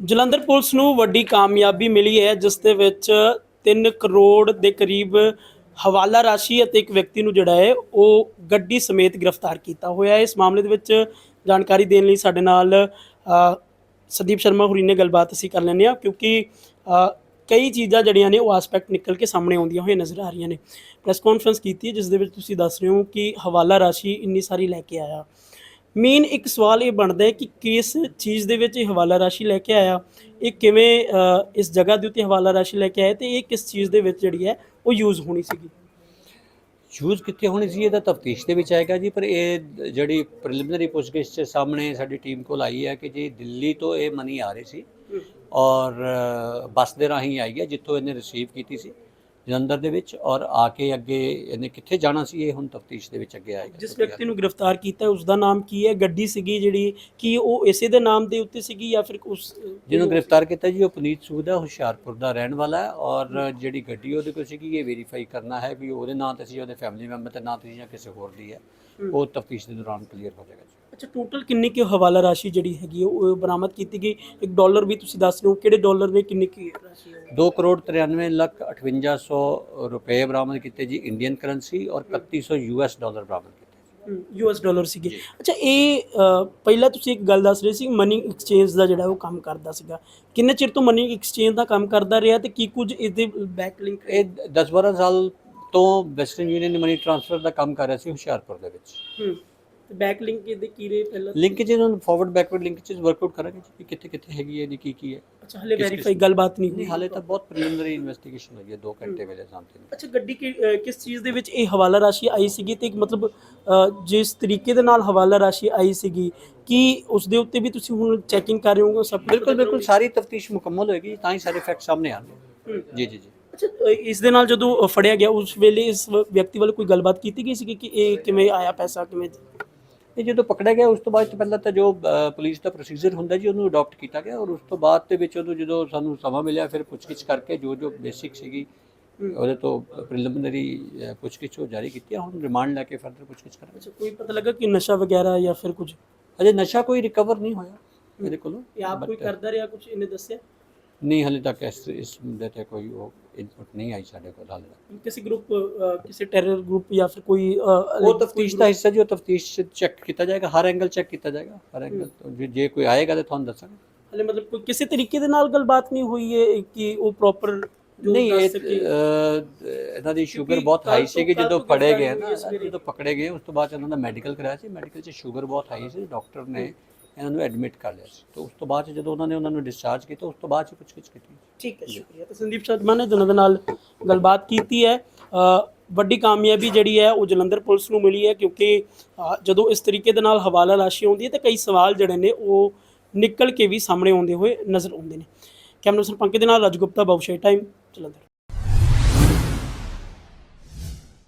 Jalandhar police ਨੂੰ ਵੱਡੀ ਕਾਮਯਾਬੀ ਮਿਲੀ ਹੈ, ਜਿਸ ਦੇ ਵਿੱਚ 3 ਕਰੋੜ ਦੇ ਕਰੀਬ ਹਵਾਲਾ ਰਾਸ਼ੀ ਅਤੇ ਇੱਕ ਵਿਅਕਤੀ ਨੂੰ ਜਿਹੜਾ ਹੈ, ਉਹ ਗੱਡੀ ਸਮੇਤ ਗ੍ਰਿਫਤਾਰ ਕੀਤਾ ਹੋਇਆ ਹੈ। ਇਸ ਮਾਮਲੇ ਦੇ ਵਿੱਚ ਜਾਣਕਾਰੀ ਦੇਣ ਲਈ ਸਾਡੇ ਨਾਲ ਸੰਦੀਪ ਸ਼ਰਮਾ ਹੁਰੀ ਨੇ ਗੱਲਬਾਤ ਅਸੀਂ ਕਰ ਲੈਂਦੇ ਹਾਂ, ਕਿਉਂਕਿ ਕਈ ਚੀਜ਼ਾਂ ਜਿਹੜੀਆਂ ਨੇ, ਉਹ ਐਸਪੈਕਟ ਨਿਕਲ ਕੇ ਸਾਹਮਣੇ ਆਉਂਦੀਆਂ ਹੋਈਆਂ ਨਜ਼ਰ ਆ ਰਹੀਆਂ ਨੇ। ਪ੍ਰੈਸ ਕਾਨਫਰੰਸ ਕੀਤੀ ਹੈ, ਜਿਸ ਦੇ ਵਿੱਚ ਤੁਸੀਂ ਦੱਸ ਰਹੇ ਹੋ ਕਿ ਹਵਾਲਾ ਰਾਸ਼ੀ ਇੰਨੀ ਸਾਰੀ ਲੈ ਕੇ ਆਇਆ। ਮੇਨ ਇੱਕ ਸਵਾਲ ਇਹ ਬਣਦਾ ਹੈ ਕਿ ਕਿਸ ਚੀਜ਼ ਦੇ ਵਿੱਚ ਇਹ ਹਵਾਲਾ ਰਾਸ਼ੀ ਲੈ ਕੇ ਆਇਆ? ਇਹ ਕਿਵੇਂ ਇਸ ਜਗ੍ਹਾ ਦੇ ਉੱਤੇ ਹਵਾਲਾ ਰਾਸ਼ੀ ਲੈ ਕੇ ਆਇਆ ਤੇ ਇਹ ਕਿਸ ਚੀਜ਼ ਦੇ ਵਿੱਚ ਜਿਹੜੀ ਹੈ ਉਹ ਯੂਜ਼ ਹੋਣੀ ਸੀਗੀ? ਯੂਜ਼ ਕਿੱਥੇ ਹੋਣੀ ਸੀ? ਇਹ ਤਾਂ ਤਫਤੀਸ਼ ਦੇ ਵਿੱਚ ਆਏਗਾ ਜੀ ਪਰ ਇਹ ਜਿਹੜੀ ਪ੍ਰੀਲਿਮਿਨਰੀ ਪੁੱਛਗਿੱਛ ਦੇ ਸਾਹਮਣੇ ਸਾਡੀ ਟੀਮ ਕੋਲ ਆਈ ਹੈ ਕਿ ਜੀ ਦਿੱਲੀ ਤੋਂ ਇਹ ਮਨੀ ਆ ਰਹੀ ਸੀ ਔਰ ਬੱਸ ਦੇ ਰਾਹੀਂ ਆਈ ਹੈ ਜਿੱਥੋਂ ਇਹਨੇ ਰਿਸੀਵ ਕੀਤੀ ਸੀ ਜਲੰਧਰ ਦੇ ਵਿੱਚ ਔਰ ਆ ਕੇ ਅੱਗੇ ਇਹਨੇ ਕਿੱਥੇ ਜਾਣਾ ਸੀ? ਇਹ ਹੁਣ ਤਫਤੀਸ਼ ਦੇ ਵਿੱਚ ਅੱਗੇ ਆਏਗਾ। ਜਿਸ ਵਿਅਕਤੀ ਨੂੰ ਗ੍ਰਿਫਤਾਰ ਕੀਤਾ ਉਸ ਦਾ ਨਾਮ ਕੀ ਹੈ? ਗੱਡੀ ਸੀਗੀ ਜਿਹੜੀ ਕੀ ਉਹ ਇਸੇ ਦੇ ਨਾਮ ਦੇ ਉੱਤੇ ਸੀਗੀ ਜਾਂ ਫਿਰ ਉਸ ਜਿਹਨੂੰ ਗ੍ਰਿਫਤਾਰ ਕੀਤਾ ਜੀ ਉਹ ਪੁਨੀਤ ਸੂਦ ਹੈ ਹੁਸ਼ਿਆਰਪੁਰ ਦਾ ਰਹਿਣ ਵਾਲਾ ਹੈ ਔਰ ਜਿਹੜੀ ਗੱਡੀ ਉਹਦੇ ਕੋਲ ਸੀਗੀ ਇਹ ਵੈਰੀਫਾਈ ਕਰਨਾ ਹੈ ਵੀ ਉਹਦੇ ਨਾਂ ਤੇ ਸੀ ਉਹਦੇ ਫੈਮਿਲੀ ਮੈਂਬਰ ਤੇ ਨਾਂ ਤੇ ਸੀ ਜਾਂ ਕਿਸੇ ਹੋਰ ਦੀ ਹੈ। ਉਹ ਤਫਤੀਸ਼ ਦੇ ਦੌਰਾਨ ਕਲੀਅਰ ਹੋ ਜਾਏਗਾ ਜੀ। ਅੱਛਾ ਟੋਟਲ ਕਿੰਨੀ ਕਿ ਹਵਾਲਾ ਰਾਸ਼ੀ ਜਿਹੜੀ ਹੈਗੀ ਹੈ ਉਹ ਬਰਾਮਦ ਕੀਤੀ ਗਈ? ਇੱਕ ਡਾਲਰ ਵੀ ਤੁਸੀਂ ਦੱਸ ਰਹੇ ਹੋ ਕਿਹੜੇ ਡਾਲਰ ਨੇ ਕਿੰਨੀ ਕੀ ਰਾਸ਼ੀ ਹੈ? 2 ਕਰੋੜ 93 ਲੱਖ 5800 ਰੁਪਏ ਬਰਾਮਦ ਕੀਤੇ ਜੀ ਇੰਡੀਅਨ ਕਰੰਸੀ ਔਰ 3100 ਯੂਐਸ ਡਾਲਰ ਬਰਾਮਦ ਕੀਤੇ ਯੂਐਸ ਡਾਲਰ ਸੀਗੇ। ਅੱਛਾ ਇਹ ਅ, ਪਹਿਲਾਂ ਤੁਸੀਂ ਇੱਕ ਗੱਲ ਦੱਸ ਰਹੇ ਸੀ ਮਨੀ ਐਕਸਚੇਂਜ ਦਾ ਜਿਹੜਾ ਉਹ ਕੰਮ ਕਰਦਾ ਸੀਗਾ। ਕਿੰਨੇ ਚਿਰ ਤੋਂ ਮਨੀ ਐਕਸਚੇਂਜ ਦਾ ਕੰਮ ਕਰਦਾ ਰਿਹਾ ਤੇ ਕੀ ਕੁਝ ਇਹਦੇ ਬੈਕ ਲਿੰਕ ਇਹ 10-12 ਸਾਲ ਤੋਂ ਵੈਸਟਰਨ ਯੂਨੀਅਨ ਨੇ ਮਨੀ ਟ੍ਰਾਂਸਫਰ ਦਾ ਕੰਮ ਕਰ ਰਿਹਾ ਸੀ ਹੁਸ਼ਿਆਰਪੁਰ ਦੇ ਵਿੱਚ। ਬੈਕ ਲਿੰਕ ਇਹਦੇ ਕੀ ਨੇ ਪਹਿਲਾਂ? ਲਿੰਕੇਜ ਇਹਨਾਂ ਨੂੰ ਫਾਰਵਰਡ ਬੈਕਵਰਡ ਲਿੰਕੇਜ ਵਰਕਆਊਟ ਕਰਾਂਗੇ ਕਿ ਕਿੱਥੇ ਕਿੱਥੇ ਹੈਗੀ ਹੈ ਇਹਦੀ ਕੀ ਕੀ ਹੈ। ਜਿਸ ਤਰੀਕੇ ਦੇ ਨਾਲ ਹਵਾਲਾ ਰਾਸ਼ੀ ਆਈ ਸੀਗੀ ਕੀ ਉਸ ਦੇ ਉੱਤੇ ਵੀ ਤੁਸੀਂ ਹੁਣ ਚੈਕਿੰਗ ਕਰ ਰਹੇ ਹੋ ਬਿਲਕੁਲ ਬਿਲਕੁਲ ਸਾਰੀ ਤਫਤੀਸ਼ ਮੁਕੰਮਲ ਹੋਏਗੀ ਤਾਂ ਹੀ ਸਾਰੇ ਫੈਕਟ ਸਾਹਮਣੇ ਆਣਗੇ ਜੀ ਜੀ ਜੀ। ਅੱਛਾ ਇਸ ਦੇ ਨਾਲ ਜਦੋਂ ਫੜਿਆ ਗਿਆ ਉਸ ਵੇਲੇ ਇਸ ਵਿਅਕਤੀ ਵੱਲ ਕੋਈ ਗੱਲਬਾਤ ਕੀਤੀ ਗਈ ਸੀ ਕਿ ਇਹ ਕਿਵੇਂ ਆਇਆ ਪੈਸਾ ਕਿਵੇਂ ਇਹ ਜਦੋਂ ਪਕੜਿਆ ਗਿਆ ਉਸ ਤੋਂ ਬਾਅਦ ਤੋਂ ਪਹਿਲਾਂ ਤਾਂ ਜੋ ਪੁਲਿਸ ਦਾ ਪ੍ਰੋਸੀਜਰ ਹੁੰਦਾ ਜੀ ਉਹਨੂੰ ਅਡਾਪਟ ਕੀਤਾ ਗਿਆ ਔਰ ਉਸ ਤੋਂ ਬਾਅਦ ਦੇ ਵਿੱਚ ਉਹਨੂੰ ਜਦੋਂ ਸਾਨੂੰ ਸਮਾਂ ਮਿਲਿਆ ਫਿਰ ਪੁੱਛਗਿੱਛ ਕਰਕੇ ਜੋ ਜੋ ਬੇਸਿਕ ਸੀਗੀ ਉਹਦੇ ਤੋਂ ਪ੍ਰੀਲਿਮਿਨਰੀ ਪੁੱਛਗਿੱਛ ਉਹ ਜਾਰੀ ਕੀਤੀ। ਹੁਣ ਰਿਮਾਂਡ ਲੈ ਕੇ ਫਰਦਰ ਪੁੱਛਗਿੱਛ ਕਰਾਂਗੇ। ਅੱਛਾ ਕੋਈ ਪਤਾ ਲੱਗਾ ਕਿ ਨਸ਼ਾ ਵਗੈਰਾ ਜਾਂ ਫਿਰ ਕੁਝ? ਅਜੇ ਨਸ਼ਾ ਕੋਈ ਰਿਕਵਰ ਨਹੀਂ ਹੋਇਆ ਇਹਦੇ ਕੋਲੋਂ। ਇਹ ਆਪ ਕੋਈ ਕਰਦਾ ਰਿਹਾ ਕੁਝ ਇਹਨੇ ਦੱਸਿਆ? ਨਹੀਂ ਹਲੇ ਤੱਕ ਇਸ ਇਸ ਮੁੱਦੇ ਤੇ ਕੋਈ ਉਹ ਇਨਪੁਟ ਨਹੀਂ ਆਈ ਸਾਡੇ ਕੋਲ ਹਾਲੇ ਤੱਕ। ਕਿਸੇ ਗਰੁੱਪ ਕਿਸੇ ਟੈਰਰ ਗਰੁੱਪ ਜਾਂ ਫਿਰ ਕੋਈ ਉਹ ਤਫਤੀਸ਼ ਦਾ ਹਿੱਸਾ ਜੀ ਉਹ ਤਫਤੀਸ਼ ਚੈੱਕ ਕੀਤਾ ਜਾਏਗਾ ਹਰ ਐਂਗਲ ਚੈੱਕ ਕੀਤਾ ਜਾਏਗਾ। ਹਰ ਐਂਗਲ ਤੋਂ ਜੇ- ਜੇ ਕੋਈ ਆਏਗਾ ਤਾਂ ਤੁਹਾਨੂੰ ਦੱਸਾਂਗੇ। ਹਲੇ ਮਤਲਬ ਕੋਈ ਕਿਸੇ ਤਰੀਕੇ ਦੇ ਨਾਲ ਗੱਲਬਾਤ ਨਹੀਂ ਹੋਈ ਹੈ ਕਿ ਉਹ ਪ੍ਰੋਪਰ ਨਹੀਂ ਇਹ ਅਹ, ਇਹਨਾਂ ਦੀ ਸ਼ੂਗਰ ਕਿਉਂਕਿ ਬਹੁਤ ਹਾਈ ਸੀ ਕਿ ਜਦੋਂ ਤੋਂ ਫੜੇ ਗਏ ਗ੍ਰਿਫਤਾਰੀ ਨਾ ਹੋਈ ਹੈ ਸਵੇਰੇ। ਜਦੋਂ ਪਕੜੇ ਗਏ ਉਸ ਤੋਂ ਬਾਅਦ ਇਹਨਾਂ ਦਾ ਮੈਡੀਕਲ ਕਰਾਇਆ ਸੀ। ਮੈਡੀਕਲ 'ਚ ਸ਼ੂਗਰ ਬਹੁਤ ਹਾਈ ਸੀ ਡਾਕਟਰ ਨੇ ਇਹਨਾਂ ਨੂੰ ਐਡਮਿਟ ਕਰ ਲਿਆ ਸੀ। ਤੇ ਉਸ ਤੋਂ ਬਾਅਦ 'ਚ ਜਦੋਂ ਉਹਨਾਂ ਨੇ ਉਹਨਾਂ ਨੂੰ ਡਿਸਚਾਰਜ ਕੀਤਾ ਉਸ ਤੋਂ ਬਾਅਦ 'ਚ ਪੁੱਛਗਿੱਛ ਕੀਤੀ। ਠੀਕ ਹੈ ਸ਼ੁਕਰੀਆ। ਤੇ ਸੰਦੀਪ ਸ਼ਰਮਾ ਨੇ ਜਨਾਂ ਦੇ ਨਾਲ ਗੱਲਬਾਤ ਕੀਤੀ ਹੈ ਵੱਡੀ ਕਾਮਯਾਬੀ ਜਿਹੜੀ ਹੈ ਉਹ ਜਲੰਧਰ ਪੁਲਿਸ ਨੂੰ ਮਿਲੀ ਹੈ ਕਿਉਂਕਿ ਜਦੋਂ ਇਸ ਤਰੀਕੇ ਦੇ ਨਾਲ ਹਵਾਲਾ ਰਾਸ਼ੀ ਆਉਂਦੀ ਹੈ ਤਾਂ ਕਈ ਸਵਾਲ ਜਿਹੜੇ ਨੇ ਉਹ ਨਿਕਲ ਕੇ ਵੀ ਸਾਹਮਣੇ ਆਉਂਦੇ ਹੋਏ ਨਜ਼ਰ ਆਉਂਦੇ ਨੇ। ਕੈਮਰਾ ਸਰਪੰਕ ਦੇ ਨਾਲ ਰਾਜ ਗੁਪਤਾ ਬਬਸ਼ੇ ਟਾਈਮ ਜਲੰਧਰ।